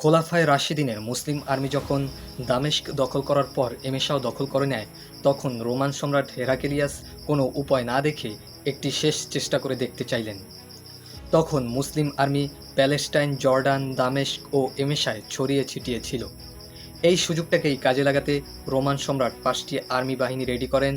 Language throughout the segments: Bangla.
খোলাফায় রাশিদিনের মুসলিম আর্মি যখন দামেস্ক দখল করার পর এমেশাও দখল করে নেয়, তখন রোমান সম্রাট হেরাকেলিয়াস কোনো উপায় না দেখে একটি শেষ চেষ্টা করে দেখতে চাইলেন। তখন মুসলিম আর্মি প্যালেস্টাইন, জর্ডান, দামেস্ক ও এমেশায় ছড়িয়ে ছিটিয়ে ছিল। এই সুযোগটাকেই কাজে লাগাতে রোমান সম্রাট পাঁচটি আর্মি বাহিনী রেডি করেন,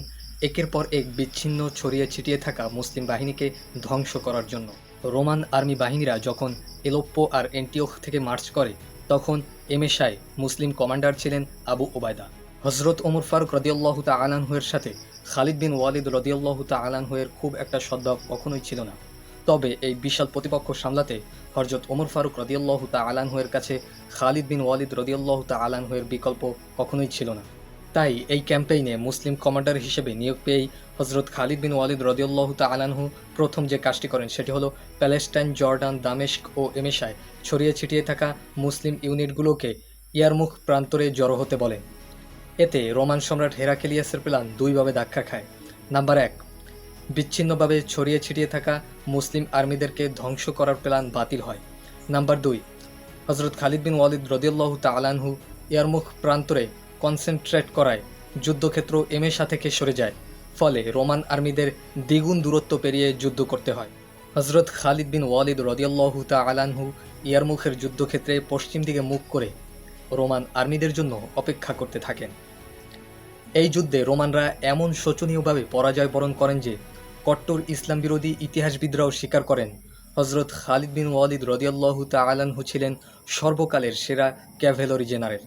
একের পর এক বিচ্ছিন্ন ছড়িয়ে ছিটিয়ে থাকা মুসলিম বাহিনীকে ধ্বংস করার জন্য। রোমান আর্মি বাহিনীরা যখন এলোপ্পো আর এন্টিওখ থেকে মার্চ করে, তখন এমেশায় মুসলিম কমান্ডার ছিলেন আবু ওবায়দা। হজরত ওমর ফারুক রদিয়াল্লাহ তা আলানহুয়ের সাথে খালিদ বিন ওয়ালিদ রদিয়াল্লাহ তা আলানহুয়ের খুব একটা সদ্ভাব কখনোই ছিল না। তবে এই বিশাল প্রতিপক্ষ সামলাতে হরজত ওমর ফারুক রদিয়াল্লাহ তা আলানহুয়ের কাছে খালিদ বিন ওয়ালিদ রদিয়াল্লাহ তা আলানহুয়ের বিকল্প কখনোই ছিল না। তাই এই ক্যাম্পেইনে মুসলিম কমান্ডার হিসেবে নিয়োগ পেয়েই হজরত খালিদ বিন ওয়ালিদ রদিউল্লাহ আলানহু প্রথম যে কাজটি করেন সেটি হলো প্যালেস্টাইন, জর্ডান, দামেস্ক ও এমেশায় ছড়িয়ে ছিটিয়ে থাকা মুসলিম ইউনিটগুলোকে ইয়ারমুখ প্রান্তরে জড়ো হতে বলেন এতে রোমান সম্রাট হেরাকেলিয়াসের প্ল্যান দুইভাবে ধাক্কা খায়। নাম্বার এক, বিচ্ছিন্নভাবে ছড়িয়ে ছিটিয়ে থাকা মুসলিম আর্মিদেরকে ধ্বংস করার প্ল্যান বাতিল হয়। নাম্বার দুই হজরত খালিদ বিন ওয়ালিদ রদিউল্লাহ তালানহু ইয়ারমুখ প্রান্তরে কনসেন্ট্রেট করায়। যুদ্ধক্ষেত্র এমেশা থেকে সরে যায়। ফলে রোমান আর্মিদের দ্বিগুণ দূরত্ব পেরিয়ে যুদ্ধ করতে হয়। হজরত খালিদ বিন ওয়ালিদ রদিয়াল্লাহু আলানহু ইয়ারমুখের যুদ্ধক্ষেত্রে পশ্চিম দিকে মুখ করে রোমান আর্মিদের জন্য অপেক্ষা করতে থাকেন। এই যুদ্ধে রোমানরা এমন শোচনীয়ভাবে পরাজয় বরণ করেন যে, কট্টর ইসলাম বিরোধী ইতিহাসবিদরাও স্বীকার করেন হজরত খালিদ বিন ওয়ালিদ রদিয়াল্লাহু আলানহু ছিলেন সর্বকালের সেরা ক্যাভেলরি জেনারেল।